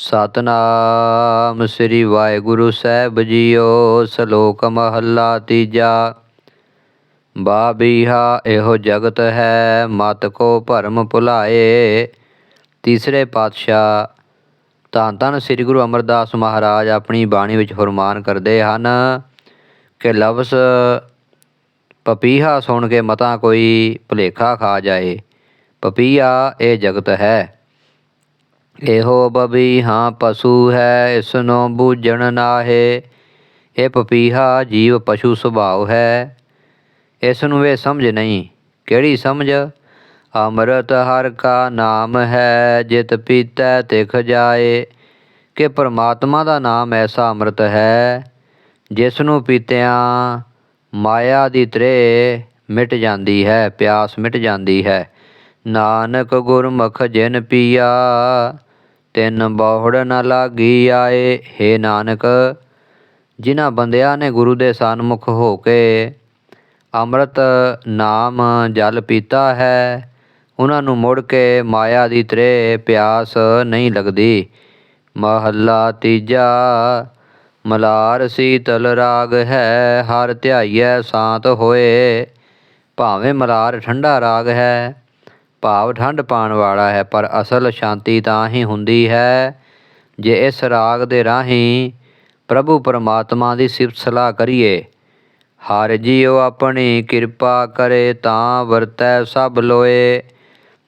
ਸਤਨਾਮ ਸ੍ਰੀ ਵਾਹਿਗੁਰੂ ਸਾਹਿਬ ਜੀਓ, ਸ਼ਲੋਕ ਮਹੱਲਾ ਤੀਜਾ। ਬਾਬੀਹਾ, ਇਹੋ ਜਗਤ ਹੈ, ਮਤ ਕੋ ਭਰਮ ਭੁਲਾਏ। ਤੀਸਰੇ ਪਾਤਸ਼ਾਹ, ਧੰਨ ਧੰਨ ਸ੍ਰੀ ਗੁਰੂ ਅਮਰਦਾਸ ਮਹਾਰਾਜ ਆਪਣੀ ਬਾਣੀ ਵਿੱਚ ਫਰਮਾਨ ਕਰਦੇ ਹਨ ਕਿ ਲਫ਼ਜ਼ ਪਪੀਹਾ ਸੁਣ ਕੇ ਮਤਾ ਕੋਈ ਭੁਲੇਖਾ ਖਾ ਜਾਏ। ਪਪੀਆ ਇਹ ਜਗਤ ਹੈ। ਇਹੋ ਬਬੀ ਹਾਂ ਪਸ਼ੂ ਹੈ ਇਸ ਨੂੰ ਬੂਝਣ ਨਾਹੇ। ਇਹ ਪਪੀਹਾ ਜੀਵ ਪਸ਼ੂ ਸੁਭਾਅ ਹੈ। ਇਸ ਨੂੰ ਇਹ ਸਮਝ ਨਹੀਂ, ਕਿਹੜੀ ਸਮਝ? ਅੰਮ੍ਰਿਤ ਹਰ ਕਾ ਨਾਮ ਹੈ, ਜਿਤ ਪੀਤੈ ਤਿਖ ਜਾਏ। ਕਿ ਪਰਮਾਤਮਾ ਦਾ ਨਾਮ ਐਸਾ ਅੰਮ੍ਰਿਤ ਹੈ ਜਿਸ ਨੂੰ ਪੀਤਿਆਂ ਮਾਇਆ ਦੀ ਤ੍ਰੇ ਮਿਟ ਜਾਂਦੀ ਹੈ, ਪਿਆਸ ਮਿਟ ਜਾਂਦੀ ਹੈ। ਨਾਨਕ ਗੁਰਮੁਖ ਜਿਨ ਪੀਆ ਤਿੰਨ ਬਹੁੜ ਨ ਲਾਗੀ ਆਏ, ਹੇ ਨਾਨਕ, ਜਿਨ੍ਹਾਂ ਬੰਦਿਆਂ ਨੇ ਗੁਰੂ ਦੇ ਸਨਮੁਖ ਹੋ ਕੇ ਅੰਮ੍ਰਿਤ ਨਾਮ ਜਲ ਪੀਤਾ ਹੈ ਉਹਨਾਂ ਨੂੰ ਮੁੜ ਕੇ ਮਾਇਆ ਦੀ ਤ੍ਰੇ ਪਿਆਸ ਨਹੀਂ ਲੱਗਦੀ। ਮਹੱਲਾ ਤੀਜਾ, ਮਲਾਰ ਸੀਤਲ ਰਾਗ ਹੈ, ਹਰ ਧਿਆਈਐ ਸ਼ਾਂਤ ਹੋਏ। ਭਾਵੇਂ ਮਲਾਰ ਠੰਡਾ ਰਾਗ ਹੈ ਭਾਵ ਠੰਡ ਪਾਣ ਵਾਲਾ ਹੈ, ਪਰ ਅਸਲ ਸ਼ਾਂਤੀ ਤਾਂ ਹੀ ਹੁੰਦੀ ਹੈ ਜੇ ਇਸ ਰਾਗ ਦੇ ਰਾਹੀਂ ਪ੍ਰਭੂ ਪਰਮਾਤਮਾ ਦੀ ਸਿਫਤ ਸਲਾਹ ਕਰੀਏ। ਹਰ ਜੀਉ ਆਪਣੀ ਕਿਰਪਾ ਕਰੇ ਤਾਂ ਵਰਤੈ ਸਭ ਲੋਏ।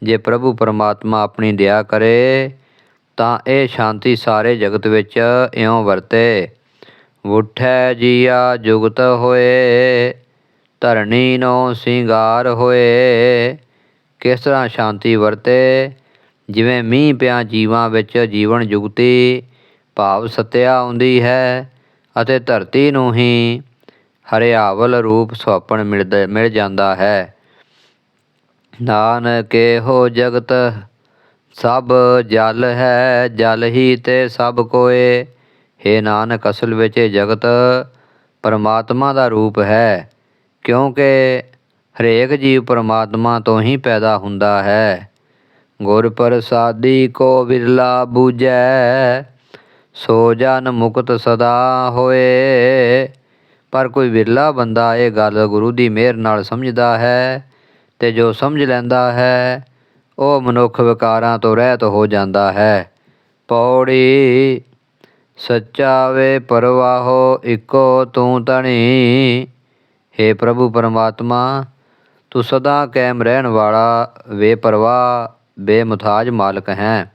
ਜੇ ਪ੍ਰਭੂ ਪਰਮਾਤਮਾ ਆਪਣੀ ਦਇਆ ਕਰੇ ਤਾਂ ਇਹ ਸ਼ਾਂਤੀ ਸਾਰੇ ਜਗਤ ਵਿੱਚ ਇਉਂ ਵਰਤੇ। ਉਠੈ ਜੀਆ ਜੁਗਤ ਹੋਏ, ਧਰਣੀ ਨੋ ਸਿੰਗਾਰ ਹੋਏ। ਕਿਸ ਤਰ੍ਹਾਂ ਸ਼ਾਂਤੀ ਵਰਤੇ? ਜਿਵੇਂ ਮੀਂਹ ਪਿਆ ਜੀਵਾਂ ਵਿੱਚ ਜੀਵਨ ਜੁਗਤੀ, ਭਾਵ ਸਤਿਆ ਆਉਂਦੀ ਹੈ ਅਤੇ ਧਰਤੀ ਨੂੰ ਹੀ ਹਰਿਆਵਲ ਰੂਪ ਸੁਆਪਣ ਮਿਲਦਾ, ਮਿਲ ਜਾਂਦਾ ਹੈ। ਨਾਨਕ ਇਹੋ ਜਗਤ ਸਭ ਜਲ ਹੈ, ਜਲ ਹੀ ਤੇ ਸਭ ਕੋਏ। हे ਨਾਨਕ, ਅਸਲ ਵਿੱਚ ਇਹ ਜਗਤ ਪਰਮਾਤਮਾ ਦਾ ਰੂਪ ਹੈ, ਕਿਉਂਕਿ ਹਰੇਕ ਜੀਵ ਪਰਮਾਤਮਾ ਤੋਂ ਹੀ ਪੈਦਾ ਹੁੰਦਾ ਹੈ। ਗੁਰ ਪ੍ਰਸਾਦੀ ਕੋ ਵਿਰਲਾ ਬੂਝੈ, ਸੋ ਜਨ ਮੁਕਤ ਸਦਾ ਹੋਏ। ਪਰ ਕੋਈ ਵਿਰਲਾ ਬੰਦਾ ਇਹ ਗੱਲ ਗੁਰੂ ਦੀ ਮਿਹਰ ਨਾਲ ਸਮਝਦਾ ਹੈ ਤੇ ਜੋ ਸਮਝ ਲੈਂਦਾ ਹੈ, ਉਹ ਮਨੁੱਖ ਵਿਕਾਰਾਂ ਤੋਂ ਰਹਿਤ ਹੋ ਜਾਂਦਾ ਹੈ। ਪੌੜੀ ਸੱਚਾ ਵੇ ਪਰਵਾਹੋ, ਇਕੋ ਤੂੰ ਤਣੀ। हे ਪ੍ਰਭੂ ਪਰਮਾਤਮਾ ਤੂੰ ਸਦਾ ਕਾਇਮ ਰਹਿਣ ਵਾਲਾ, ਬੇਪਰਵਾਹ ਬੇਮੁਤਾਜ ਮਾਲਕ ਹੈ।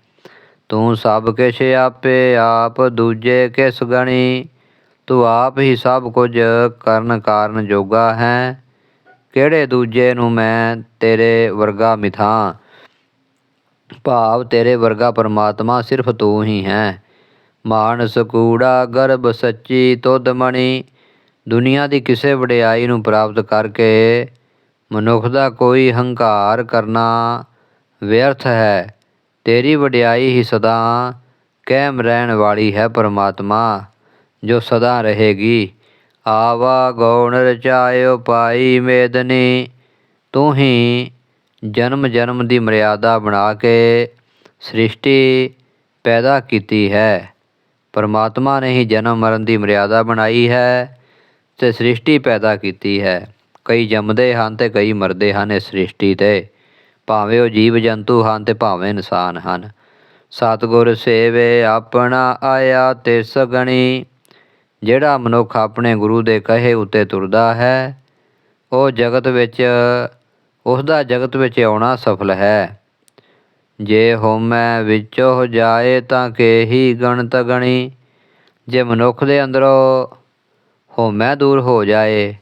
ਤੂੰ ਸਭ ਕਿਛ ਆਪੇ ਆਪ ਦੂਜੇ ਕਿਸ ਗਣੀ? ਤੂੰ ਆਪ ਹੀ ਸਭ ਕੁਝ ਕਰਨ ਕਾਰਨ ਜੋਗਾ ਹੈ। ਕਿਹੜੇ ਦੂਜੇ ਨੂੰ ਮੈਂ ਤੇਰੇ ਵਰਗਾ ਮਿਥਾਂ? ਭਾਵ ਤੇਰੇ ਵਰਗਾ ਪਰਮਾਤਮਾ ਸਿਰਫ ਤੂੰ ਹੀ ਹੈ। ਮਾਨਸ, ਕੂੜਾ, ਗਰਭ, ਸੱਚੀ, ਤੁਧ, ਮਣੀ, ਦੁਨੀਆ ਦੀ ਕਿਸੇ ਵਡਿਆਈ ਨੂੰ ਪ੍ਰਾਪਤ ਕਰਕੇ ਮਨੁੱਖ ਦਾ ਕੋਈ ਹੰਕਾਰ ਕਰਨਾ ਵਿਅਰਥ ਹੈ। ਤੇਰੀ ਵਡਿਆਈ ਹੀ ਸਦਾ ਕਾਇਮ ਰਹਿਣ ਵਾਲੀ ਹੈ ਪਰਮਾਤਮਾ, ਜੋ ਸਦਾ ਰਹੇਗੀ। ਆਵਾ ਗੌਣ ਰਚਾਇਓ ਪਾਈ ਮੇਦਨੀ, ਤੂੰ ਹੀ ਜਨਮ ਜਨਮ ਦੀ ਮਰਿਆਦਾ ਬਣਾ ਕੇ ਸ੍ਰਿਸ਼ਟੀ ਪੈਦਾ ਕੀਤੀ ਹੈ। ਪਰਮਾਤਮਾ ਨੇ ਹੀ ਜਨਮ ਮਰਨ ਦੀ ਮਰਿਆਦਾ ਬਣਾਈ ਹੈ ਤੇ ਸ੍ਰਿਸ਼ਟੀ ਪੈਦਾ ਕੀਤੀ ਹੈ। ਕਈ ਜੰਮਦੇ ਹਨ ਤੇ ਕਈ ਮਰਦੇ ਹਨ ਇਸ ਸ੍ਰਿਸ਼ਟੀ ਤੇ। ਭਾਵੇਂ ਉਹ ਜੀਵ ਜੰਤੂ ਹਨ ਤੇ ਭਾਵੇਂ ਇਨਸਾਨ ਹਨ। ਸਤਿਗੁਰ ਸੇਵੇ ਆਪਣਾ ਆਇਆ ਤੇ ਸਗਣੀ। ਜਿਹੜਾ ਮਨੁੱਖ ਆਪਣੇ ਗੁਰੂ ਦੇ ਕਹੇ ਉਤੇ ਤੁਰਦਾ ਹੈ, ਉਹ ਜਗਤ ਵਿੱਚ ਉਸ ਦਾ ਜਗਤ ਵਿੱਚ ਆਉਣਾ ਸਫਲ ਹੈ। ਜੇ ਹੋਮੈ ਵਿੱਚ ਹੋ ਜਾਏ ਤਾਂ ਕੇਹੀ ਗਣਤ ਗਣੀ। ਜੇ ਮਨੁੱਖ ਦੇ ਅੰਦਰੋਂ ਹੋਮੈ ਦੂਰ ਹੋ ਜਾਏ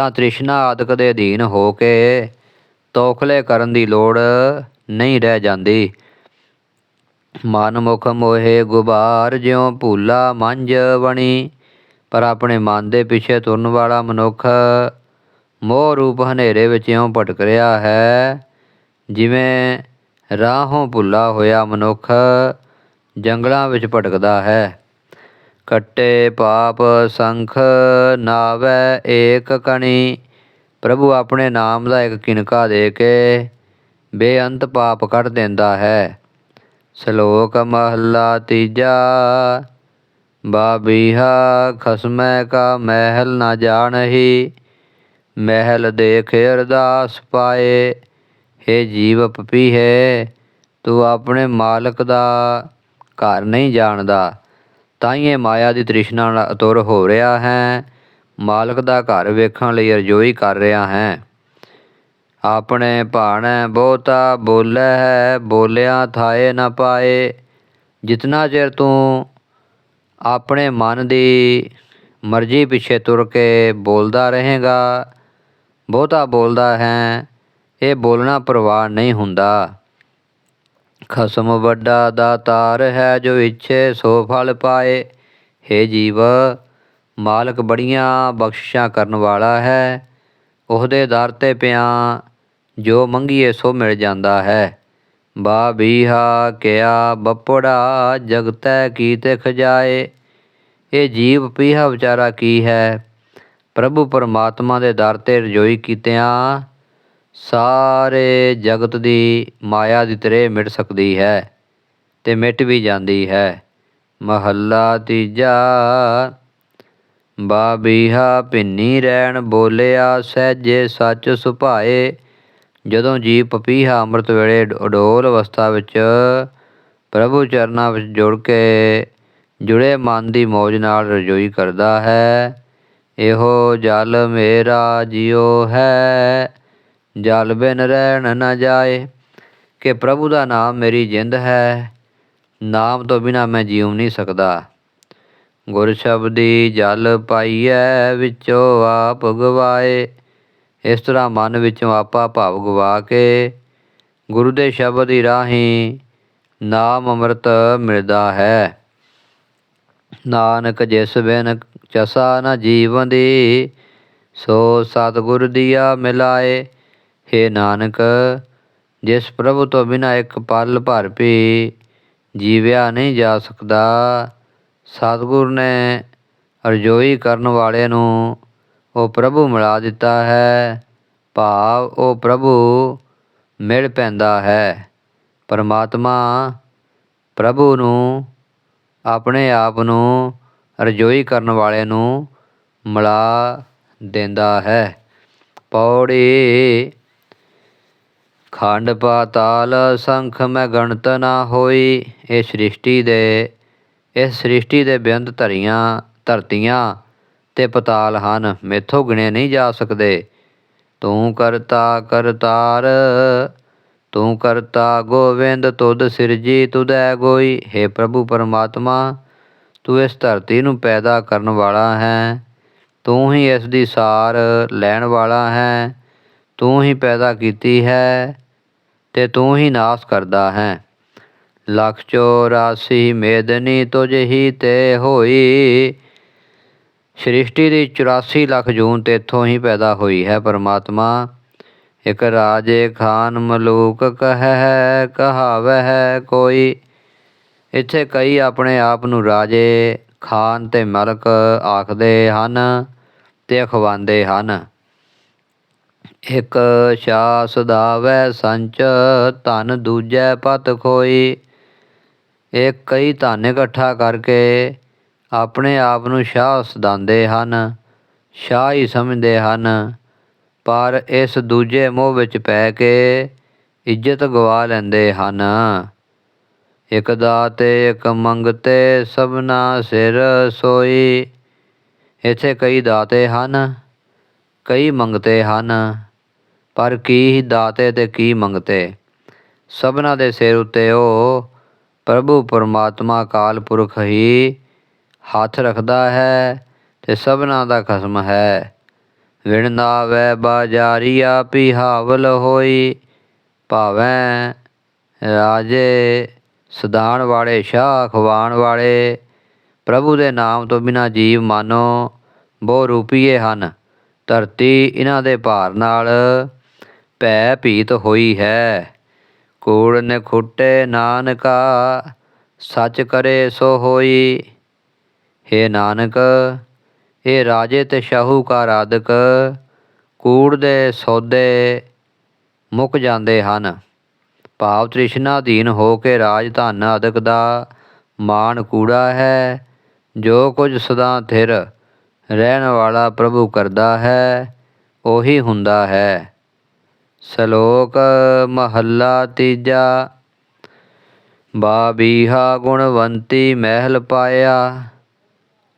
ਤਾਂ ਤ੍ਰਿਸ਼ਨਾ ਆਦਿਕ ਦੇ ਅਧੀਨ ਹੋ ਕੇ ਤੋਖਲੇ ਕਰਨ ਦੀ ਲੋੜ ਨਹੀਂ ਰਹਿ ਜਾਂਦੀ। ਮਨ ਮੁਖ ਮੋਹੇ ਗੁਬਾਰ ਜਿਉ ਭੂਲਾ ਮੰਝ ਬਣੀ ਪਰ ਆਪਣੇ ਮਨ ਦੇ ਪਿੱਛੇ ਤੁਰਨ ਵਾਲਾ ਮਨੁੱਖ ਮੋਹ ਰੂਪ ਹਨੇਰੇ ਵਿੱਚ ਇਉਂ ਭਟਕ ਰਿਹਾ ਹੈ, ਜਿਵੇਂ ਰਾਹੋਂ ਭੁੱਲਾ ਹੋਇਆ ਮਨੁੱਖ ਜੰਗਲਾਂ ਵਿੱਚ ਭਟਕਦਾ ਹੈ। ਕੱਟੇ ਪਾਪ ਸੰਖ ਨਾਵੈ ਏਕ ਕਣੀ। ਪ੍ਰਭੂ ਆਪਣੇ ਨਾਮ ਦਾ ਇੱਕ ਕਿਨਕਾ ਦੇ ਕੇ ਬੇਅੰਤ ਪਾਪ ਕੱਢ ਦਿੰਦਾ ਹੈ। ਸ਼ਲੋਕ ਮਹੱਲਾ ਤੀਜਾ, ਬਾਬੀਹਾ ਖਸਮੈ ਕਾ ਮਹਿਲ ਨਾ ਜਾਣਹੀ। ਮਹਿਲ ਦੇਖ ਅਰਦਾਸ ਪਾਏ हे ਜੀਵ ਪਪੀਹੇ, ਤੂੰ ਆਪਣੇ ਮਾਲਕ ਦਾ ਘਰ ਨਹੀਂ ਜਾਣਦਾ। ਤਾਂ ਹੀ ਇਹ ਮਾਇਆ ਦੀ ਤ੍ਰਿਸ਼ਨਾ ਨਾਲ ਅਤੁਰ ਹੋ ਰਿਹਾ ਹੈ। ਮਾਲਕ ਦਾ ਘਰ ਵੇਖਣ ਲਈ ਅਰਜ਼ੋਈ ਕਰ ਰਿਹਾ ਹੈ। ਆਪਣੇ ਭਾਣੈ ਬਹੁਤਾ ਬੋਲੇ ਹੈ, ਬੋਲਿਆ ਥਾਏ ਨਾ ਪਾਏ। ਜਿਤਨਾ ਚਿਰ ਤੂੰ ਆਪਣੇ ਮਨ ਦੀ ਮਰਜ਼ੀ ਪਿੱਛੇ ਤੁਰ ਕੇ ਬੋਲਦਾ ਰਹੇਗਾ, ਬਹੁਤਾ ਬੋਲਦਾ ਹੈ, ਇਹ ਬੋਲਣਾ ਪ੍ਰਵਾਨ ਨਹੀਂ ਹੁੰਦਾ। ਖਸਮ ਵੱਡਾ ਦਾਤਾਰ ਹੈ ਜੋ ਇੱਛੇ, ਸੋ ਫਲ ਪਾਏ। हे ਜੀਵ, ਮਾਲਕ ਬੜੀਆਂ ਬਖਸ਼ਿਸ਼ਾਂ ਕਰਨ ਵਾਲਾ ਹੈ। ਉਹਦੇ ਦਰ ਤੇ ਪਿਆ, ਜੋ ਮੰਗੀਏ ਸੋ ਮਿਲ ਜਾਂਦਾ ਹੈ। ਬਾ ਬੀਹਾ ਕਿਆ ਬੱਪੜਾ, ਜਗਤੈ ਕੀਤੇ ਖਜਾਏ ਇਹ ਜੀਵ ਪੀਹਾ ਵਿਚਾਰਾ ਕੀ ਹੈ? ਪ੍ਰਭੂ ਪਰਮਾਤਮਾ ਦੇ ਦਰ ਤੇ ਰਜੋਈ ਕੀਤਿਆਂ ਸਾਰੇ ਜਗਤ ਦੀ ਮਾਇਆ ਦੀ ਤਰੇ ਮਿਟ ਸਕਦੀ ਹੈ ਤੇ ਮਿਟ ਵੀ ਜਾਂਦੀ ਹੈ। ਮਹੱਲਾ ਤੀਜਾ, ਬਾਬੀਹਾ ਭਿੰਨੀ ਰਹਿਣ ਬੋਲਿਆ, ਸਹਿਜੇ ਸੱਚ ਸੁਭਾਏ। ਜਦੋਂ ਜੀ ਪਪੀਹਾ ਅੰਮ੍ਰਿਤ ਵੇਲੇ ਅਡੋਲ ਅਵਸਥਾ ਵਿੱਚ ਪ੍ਰਭੂ ਚਰਨਾਂ ਵਿੱਚ ਜੁੜ ਕੇ ਜੁੜੇ ਮਨ ਦੀ ਮੌਜ ਨਾਲ ਰਜੋਈ ਕਰਦਾ ਹੈ, ਇਹੋ ਜਲ ਮੇਰਾ ਜਿਉ ਹੈ। ਜਲ ਬਿਨ ਰਹਿਣ ਨਾ ਜਾਏ, ਕਿ ਪ੍ਰਭੂ ਦਾ ਨਾਮ ਮੇਰੀ ਜਿੰਦ ਹੈ, ਨਾਮ ਤੋਂ ਬਿਨਾ ਮੈਂ ਜੀਉ ਨਹੀਂ ਸਕਦਾ। ਗੁਰ ਸ਼ਬਦੀ ਜਲ ਪਾਈਐ, ਵਿੱਚੋਂ ਆਪ ਗਵਾਏ, ਇਸ ਤਰ੍ਹਾਂ ਮਨ ਵਿੱਚੋਂ ਆਪਾ ਭਾਵ ਗਵਾ ਕੇ, ਗੁਰੂ ਦੇ ਸ਼ਬਦ ਦੀ ਰਾਹੀਂ ਨਾਮ ਅੰਮ੍ਰਿਤ ਮਿਲਦਾ ਹੈ। ਨਾਨਕ ਜਿਸ ਬਿਨ ਚਸਾ ਨਾ ਜੀਵਨ ਦੀ ਸੋ ਸਤਿਗੁਰ ਦੀਆ ਮਿਲਾਏ ਹੇ ਨਾਨਕ, ਜਿਸ ਪ੍ਰਭੂ ਤੋਂ ਬਿਨਾ ਇੱਕ ਪਲ ਭਰ ਵੀ ਜੀਵਿਆ ਨਹੀਂ ਜਾ ਸਕਦਾ, ਸਤਿਗੁਰ ਨੇ ਅਰਜ਼ੋਈ ਕਰਨ ਵਾਲੇ ਨੂੰ ਉਹ ਪ੍ਰਭੂ ਮਿਲਾ ਦਿੱਤਾ ਹੈ। ਭਾਵ ਉਹ ਪ੍ਰਭੂ ਮਿਲ ਪੈਂਦਾ ਹੈ। ਪਰਮਾਤਮਾ ਪ੍ਰਭੂ ਨੂੰ, ਆਪਣੇ ਆਪ ਨੂੰ ਰਜੋਈ ਕਰਨ ਵਾਲੇ ਨੂੰ ਮਿਲਾ ਦਿੰਦਾ ਹੈ। ਪੌੜੀ ਖੰਡ ਪਾਤਾਲ ਸੰਖ ਮੈਂ ਗਣਤ ਨਾ ਹੋਈ। ਇਹ ਸ੍ਰਿਸ਼ਟੀ ਦੇ, ਇਸ ਸ੍ਰਿਸ਼ਟੀ ਦੇ ਬੇਅੰਤ ਧਰੀਆਂ, ਧਰਤੀਆਂ ਤੇ ਪਤਾਲ ਹਨ। ਮੇਥੋਂ ਗਿਣੇ ਨਹੀਂ ਜਾ ਸਕਦੇ। ਤੂੰ ਕਰਤਾ ਕਰਤਾਰ, ਤੂੰ ਕਰਤਾ ਗੋਵਿੰਦ, ਤੁਧ ਸਿਰਜੀ ਤੁਧੈ ਗੋਈ। हे ਪ੍ਰਭੂ ਪਰਮਾਤਮਾ, ਤੂੰ ਇਸ ਧਰਤੀ ਨੂੰ ਪੈਦਾ ਕਰਨ ਵਾਲਾ ਹੈ। ਤੂੰ ਹੀ ਇਸ ਦੀ ਸਾਰ ਲੈਣ ਵਾਲਾ ਹੈ। ਤੂੰ ਹੀ ਪੈਦਾ ਕੀਤੀ ਹੈ ਤੇ ਤੂੰ ਹੀ ਨਾਸ ਕਰਦਾ ਹੈ। ਲੱਖ 84 ਮੇਦਨੀ ਤੁਝ ਹੀ ਤੇ ਹੋਈ। ਸ੍ਰਿਸ਼ਟੀ ਦੀ 84 ਲੱਖ ਜੂਨ ਤੇਥੋਂ ਹੀ ਪੈਦਾ ਹੋਈ ਹੈ ਪਰਮਾਤਮਾ। ਇਕ ਰਾਜੇ ਖਾਨ ਮਲੂਕ ਕਹੈ ਕਹਾਵਹਿ ਕੋਈ। ਇੱਥੇ ਕਈ ਆਪਣੇ ਆਪ ਨੂੰ ਰਾਜੇ, ਖਾਨ ਤੇ ਮਲਕ ਆਖਦੇ ਹਨ ਤੇ ਅਖਵਾਉਂਦੇ ਹਨ। ਇੱਕ ਸ਼ਾਸ ਸਦਾਵੈ ਸੰਚ, ਧਨ ਦੂਜੈ ਪਤ ਖੋਈ। ਇਹ ਕਈ ਧਨ ਇਕੱਠਾ ਕਰਕੇ ਆਪਣੇ ਆਪ ਨੂੰ ਸ਼ਾਹ ਸਦਾਉਂਦੇ ਹਨ, ਸ਼ਾਹ ਹੀ ਸਮਝਦੇ ਹਨ। ਪਰ ਇਸ ਦੂਜੇ ਮੋਹ ਵਿੱਚ ਪੈ ਕੇ ਇੱਜ਼ਤ ਗਵਾ ਲੈਂਦੇ ਹਨ। ਇਕ ਦਾਤੇ, ਇਕ ਮੰਗਤੇ, ਸਭਨਾ ਸਿਰ ਸੋਈ। ਇੱਥੇ ਕਈ ਦਾਤੇ ਹਨ, ਕਈ ਮੰਗਤੇ ਹਨ। ਪਰ ਕੀ ਦਾਤੇ ਤੇ ਕੀ ਮੰਗਤੇ? ਸਭਨਾ ਦੇ ਸਿਰ ਉੱਤੇ ਉਹ ਪ੍ਰਭੂ ਪਰਮਾਤਮਾ ਕਾਲ ਪੁਰਖ ਹੀ ਹੱਥ ਰੱਖਦਾ ਹੈ ਤੇ ਸਭਨਾ ਦਾ ਖਸਮ ਹੈ। ਵਿਣ ਨਾਵੈ ਬਾਜਾਰੀਆ ਪਿਹਾਵਲ ਹੋਈ, ਭਾਵੇਂ ਰਾਜੇ ਸਦਾਨ ਵਾਲੇ, ਸ਼ਾਹ ਖਵਾਣ ਵਾਲੇ, ਪ੍ਰਭੂ ਦੇ ਨਾਮ ਤੋਂ ਬਿਨਾ ਜੀਵ ਮਾਨੋ ਬਹੁ ਰੂਪੀਏ ਹਨ। ਧਰਤੀ ਇਹਨਾਂ ਦੇ ਭਾਰ ਨਾਲ ਭੈ ਭੀਤ ਹੋਈ ਹੈ। ਕੂੜ ਨੇ ਖੁੱਟੇ ਨਾਨਕਾ, ਸੱਚ ਕਰੇ ਸੋ ਹੋਈ। ਹੇ ਨਾਨਕ, ਇਹ ਰਾਜੇ ਤੇ ਸ਼ਾਹੂਕਾਰ ਆਦਿਕ ਕੂੜ ਦੇ ਸੌਦੇ ਮੁੱਕ ਜਾਂਦੇ ਹਨ। ਭਾਵ ਤ੍ਰਿਸ਼ਨਾ ਅਧੀਨ ਹੋ ਕੇ ਰਾਜ ਧਨ ਆਦਿਕ ਦਾ ਮਾਣ ਕੂੜਾ ਹੈ। ਜੋ ਕੁਝ ਸਦਾ ਥਿਰ ਰਹਿਣ ਵਾਲਾ ਪ੍ਰਭੂ ਕਰਦਾ ਹੈ, ਉਹੀ ਹੁੰਦਾ ਹੈ। ਸ਼ਲੋਕ ਮਹੱਲਾ ਤੀਜਾ। ਬਾਬੀਹਾ ਗੁਣਵੰਤੀ ਮਹਿਲ ਪਾਇਆ,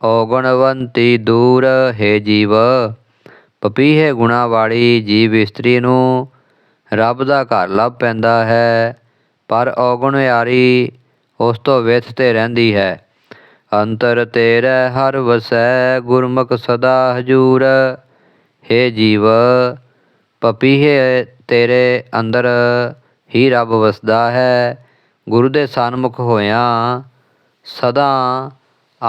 ਔਗੁਣਵੰਤੀ ਦੂਰ ਹੈ ਜੀਵ। ਪਪੀਹੇ ਗੁਣਾ ਵਾਲੀ ਜੀਵ ਇਸਤਰੀ ਨੂੰ ਰੱਬ ਦਾ ਘਰ ਲੱਭ ਪੈਂਦਾ ਹੈ, ਪਰ ਔਗੁਣ ਯਾਰੀ ਉਸ ਤੋਂ ਵਿਥ ਤੇ ਰਹਿੰਦੀ ਹੈ। ਅੰਤਰ ਤੇਰੇ ਹਰ ਵਸੈ ਗੁਰਮੁਖ ਸਦਾ ਹਜੂਰ, ਹੈ ਜੀਵ। ਪਪੀਹੇ ਤੇਰੇ ਅੰਦਰ ਹੀ ਰੱਬ ਵਸਦਾ ਹੈ। ਗੁਰੂ ਦੇ ਸਨਮੁਖ ਹੋਇਆਂ ਸਦਾ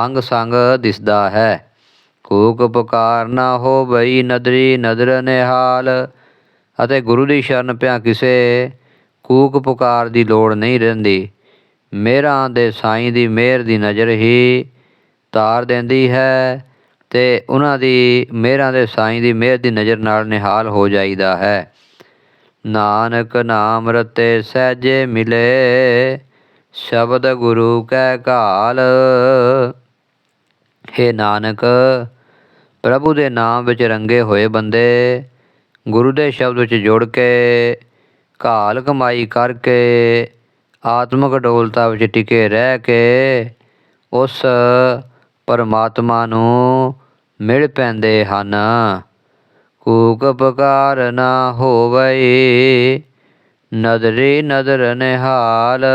ਅੰਗ ਸੰਗ ਦਿਸਦਾ ਹੈ। ਕੂਕ ਪੁਕਾਰ ਨਾ ਹੋ ਬਈ ਨਦਰੀ, ਨਦਰ ਨਿਹਾਲ, ਅਤੇ ਗੁਰੂ ਦੀ ਸ਼ਰਨ ਪਿਆ ਕਿਸੇ ਕੂਕ ਪੁਕਾਰ ਦੀ ਲੋੜ ਨਹੀਂ ਰਹਿੰਦੀ। ਮਿਹਰਾਂ ਦੇ ਸਾਈਂ ਦੀ ਮਿਹਰ ਦੀ ਨਜ਼ਰ ਹੀ ਤਾਰ ਦਿੰਦੀ ਹੈ। ਤੇ ਉਹਨਾਂ ਦੀ ਮਿਹਰਾਂ ਦੇ ਸਾਈਂ ਦੀ ਮਿਹਰ ਦੀ ਨਜ਼ਰ ਨਾਲ ਨਿਹਾਲ ਹੋ ਜਾਈਦਾ ਹੈ। ਨਾਨਕ ਨਾਮ ਰਤੇ ਸਹਿਜੇ ਮਿਲੇ, ਸ਼ਬਦ ਗੁਰੂ ਕੈ ਕਾਲ ਹੇ ਨਾਨਕ, ਪ੍ਰਭੂ ਦੇ ਨਾਮ ਵਿੱਚ ਰੰਗੇ ਹੋਏ ਬੰਦੇ, ਗੁਰੂ ਦੇ ਸ਼ਬਦ ਵਿੱਚ ਜੁੜ ਕੇ, ਘਾਲ ਕਮਾਈ ਕਰਕੇ, ਆਤਮਿਕ ਡੋਲਤਾ ਵਿੱਚ ਟਿਕੇ ਰਹਿ ਕੇ, ਉਸ ਪਰਮਾਤਮਾ ਨੂੰ ਮਿਲ ਪੈਂਦੇ ਹਨ। ਕੂਕ ਪਕਾਰ ਨਾ ਹੋਵੇ, ਨਦਰੀ ਨਦਰ ਨਿਹਾਲ।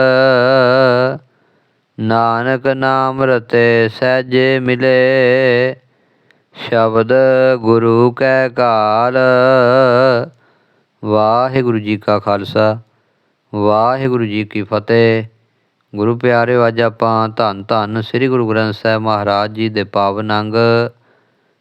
ਨਾਨਕ ਨਾਮ ਰਤੇ ਸਹਿਜੇ ਮਿਲੇ, ਸ਼ਬਦ ਗੁਰੂ ਕੈ ਕਾਲ। ਵਾਹਿਗੁਰੂ ਜੀ ਕਾ ਖਾਲਸਾ, ਵਾਹਿਗੁਰੂ ਜੀ ਕੀ ਫਤਿਹ। ਗੁਰੂ ਪਿਆਰਿਓ, ਅੱਜ ਆਪਾਂ ਧੰਨ ਧੰਨ ਸ੍ਰੀ ਗੁਰੂ ਗ੍ਰੰਥ ਸਾਹਿਬ ਮਹਾਰਾਜ ਜੀ ਦੇ ਪਾਵਨ ਅੰਗ